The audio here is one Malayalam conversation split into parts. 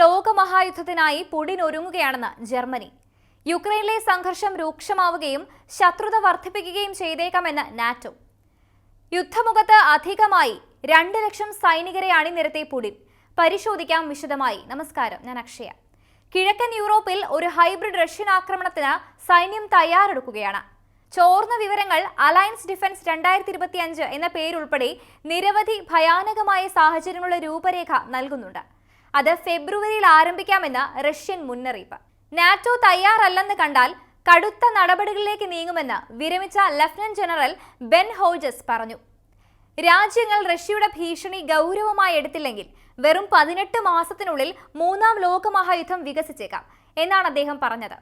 ലോകമഹായുദ്ധത്തിനായി പുടിൻ ഒരുങ്ങുകയാണെന്ന് ജർമ്മനി. യുക്രൈനിലെ സംഘർഷം രൂക്ഷമാവുകയും ശത്രുത വർദ്ധിപ്പിക്കുകയും ചെയ്തേക്കാമെന്ന് നാറ്റോ. യുദ്ധമുഖത്ത് അധികമായി രണ്ട് ലക്ഷം സൈനികരെ അണിനിരത്തി പുടിൻ പരിശോധിക്കാം വിശദമായി. നമസ്കാരം ഞാൻ അക്ഷയ. കിഴക്കൻ യൂറോപ്പിൽ ഒരു ഹൈബ്രിഡ് റഷ്യൻ ആക്രമണത്തിന് സൈന്യം തയ്യാറെടുക്കുകയാണ്. ചോർന്ന വിവരങ്ങൾ അലയൻസ് ഡിഫൻസ് രണ്ടായിരത്തി ഇരുപത്തിയഞ്ച് എന്ന പേരുൾപ്പെടെ നിരവധി ഭയാനകമായ സാഹചര്യങ്ങളുടെ രൂപരേഖ നൽകുന്നുണ്ട്. അത് ഫെബ്രുവരിയിൽ ആരംഭിക്കാമെന്ന് റഷ്യൻ മുന്നറിയിപ്പ്. നാറ്റോ തയ്യാറല്ലെന്ന് കണ്ടാൽ കടുത്ത നടപടികളിലേക്ക് നീങ്ങുമെന്ന് വിരമിച്ച ലഫ്റ്റനന്റ് ജനറൽ ബെൻ ഹോജസ് പറഞ്ഞു. രാജ്യങ്ങൾ റഷ്യയുടെ ഭീഷണി ഗൗരവമായി എടുത്തില്ലെങ്കിൽ വെറും പതിനെട്ട് മാസത്തിനുള്ളിൽ മൂന്നാം ലോകമഹായുദ്ധം വികസിച്ചേക്കാം എന്നാണ് അദ്ദേഹം പറഞ്ഞത്.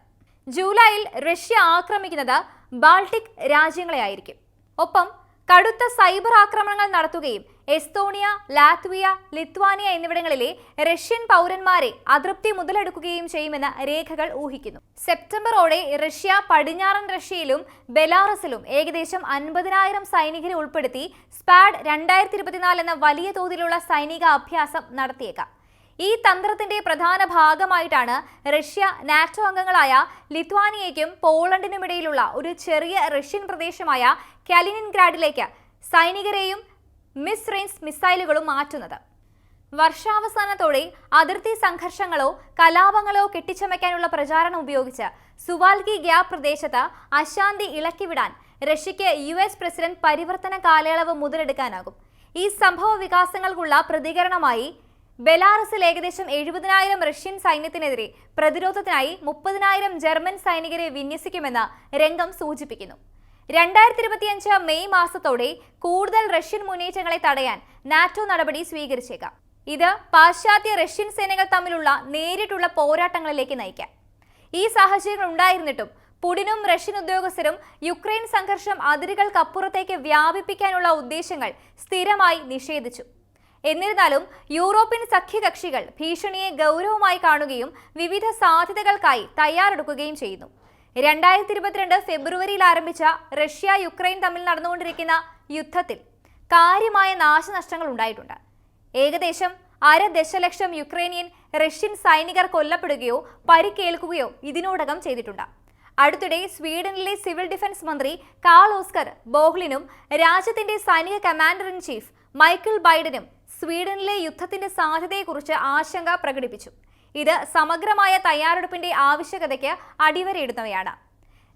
ജൂലൈയിൽ റഷ്യ ആക്രമിക്കുന്നത് ബാൾട്ടിക് രാജ്യങ്ങളെയായിരിക്കും. ഒപ്പം കടുത്ത സൈബർ ആക്രമണങ്ങൾ നടത്തുകയും എസ്തോണിയ ലാത്വിയ ലിത്വാനിയ എന്നിവിടങ്ങളിലെ റഷ്യൻ പൗരന്മാരെ അതൃപ്തി മുതലെടുക്കുകയും ചെയ്യുമെന്ന് രേഖകൾ ഊഹിക്കുന്നു. സെപ്റ്റംബറോടെ റഷ്യ പടിഞ്ഞാറൻ റഷ്യയിലും ബെലാറസിലും ഏകദേശം അൻപതിനായിരം സൈനികരെ ഉൾപ്പെടുത്തി സ്പാഡ് രണ്ടായിരത്തി എന്ന വലിയ തോതിലുള്ള സൈനിക അഭ്യാസം നടത്തിയേക്കാം. ഈ തന്ത്രത്തിന്റെ പ്രധാന ഭാഗമായിട്ടാണ് റഷ്യ നാറ്റോ അംഗങ്ങളായ ലിത്വാനിയയ്ക്കും പോളണ്ടിനുമിടയിലുള്ള ഒരു ചെറിയ റഷ്യൻ പ്രദേശമായ കാലിനിൻഗ്രാഡിലേക്ക് സൈനികരെയും മിസ് റേഞ്ച് മിസൈലുകളും മാറ്റുന്നത്. വർഷാവസാനത്തോടെ അതിർത്തി സംഘർഷങ്ങളോ കലാപങ്ങളോ കെട്ടിച്ചമയ്ക്കാനുള്ള പ്രചാരണം ഉപയോഗിച്ച് സുവാൽകി ഗ്യാപ് പ്രദേശത്ത് അശാന്തി ഇളക്കിവിടാൻ റഷ്യയ്ക്ക് യു എസ് പ്രസിഡന്റ് പരിവർത്തന കാലയളവ് മുതലെടുക്കാനാകും. ഈ സംഭവ വികാസങ്ങൾക്കുള്ള പ്രതികരണമായി ബെലാറസിൽ ഏകദേശം എഴുപതിനായിരം റഷ്യൻ സൈന്യത്തിനെതിരെ പ്രതിരോധത്തിനായി മുപ്പതിനായിരം ജർമ്മൻ സൈനികരെ വിന്യസിക്കുമെന്ന് രംഗം സൂചിപ്പിക്കുന്നു. രണ്ടായിരത്തി ഇരുപത്തിയഞ്ച് മെയ് മാസത്തോടെ കൂടുതൽ റഷ്യൻ മുന്നേറ്റങ്ങളെ തടയാൻ നാറ്റോ നടപടി സ്വീകരിച്ചേക്കാം. ഇത് പാശ്ചാത്യ റഷ്യൻ സേനകൾ തമ്മിലുള്ള നേരിട്ടുള്ള പോരാട്ടങ്ങളിലേക്ക് നയിക്കാം. ഈ സാഹചര്യങ്ങൾ ഉണ്ടായിരുന്നിട്ടും പുടിനും റഷ്യൻ ഉദ്യോഗസ്ഥരും യുക്രൈൻ സംഘർഷം അതിരുകൾക്കപ്പുറത്തേക്ക് വ്യാപിപ്പിക്കാനുള്ള ഉദ്ദേശങ്ങൾ സ്ഥിരമായി നിഷേധിച്ചു. എന്നിരുന്നാലും യൂറോപ്യൻ സഖ്യകക്ഷികൾ ഭീഷണിയെ ഗൗരവമായി കാണുകയും വിവിധ സാധ്യതകൾക്കായി തയ്യാറെടുക്കുകയും ചെയ്യുന്നു. രണ്ടായിരത്തി ഇരുപത്തിരണ്ട് ഫെബ്രുവരിയിൽ ആരംഭിച്ച റഷ്യ യുക്രൈൻ തമ്മിൽ നടന്നുകൊണ്ടിരിക്കുന്ന യുദ്ധത്തിൽ കാര്യമായ നാശനഷ്ടങ്ങൾ ഉണ്ടായിട്ടുണ്ട്. ഏകദേശം അര ദശലക്ഷം യുക്രൈനിയൻ റഷ്യൻ സൈനികർ കൊല്ലപ്പെടുകയോ പരിക്കേൽക്കുകയോ ഇതിനോടകം ചെയ്തിട്ടുണ്ട്. അടുത്തിടെ സ്വീഡനിലെ സിവിൽ ഡിഫൻസ് മന്ത്രി കാൾ ഓസ്കർ ബോഹ്ലിനും രാജ്യത്തിന്റെ സൈനിക കമാൻഡർ ഇൻ ചീഫ് മൈക്കിൾ ബൈഡനും സ്വീഡനിലെ യുദ്ധത്തിന്റെ സാധ്യതയെക്കുറിച്ച് ആശങ്ക പ്രകടിപ്പിച്ചു. ഇത് സമഗ്രമായ തയ്യാറെടുപ്പിന്റെ ആവശ്യകതയ്ക്ക് അടിവരയിടുന്നവയാണ്.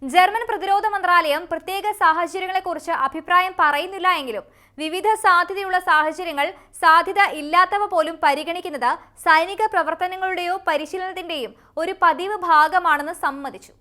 ജർമ്മൻ പ്രതിരോധ മന്ത്രാലയം പ്രത്യേക സാഹചര്യങ്ങളെക്കുറിച്ച് അഭിപ്രായം പറയുന്നില്ല എങ്കിലും വിവിധ സാധ്യതയുള്ള സാഹചര്യങ്ങൾ സാധ്യത ഇല്ലാത്തവ പോലും പരിഗണിക്കുന്നത് സൈനിക പ്രവർത്തനങ്ങളുടെയോ പരിശീലനത്തിന്റെയും ഒരു പതിവ് ഭാഗമാണെന്ന് സമ്മതിച്ചു.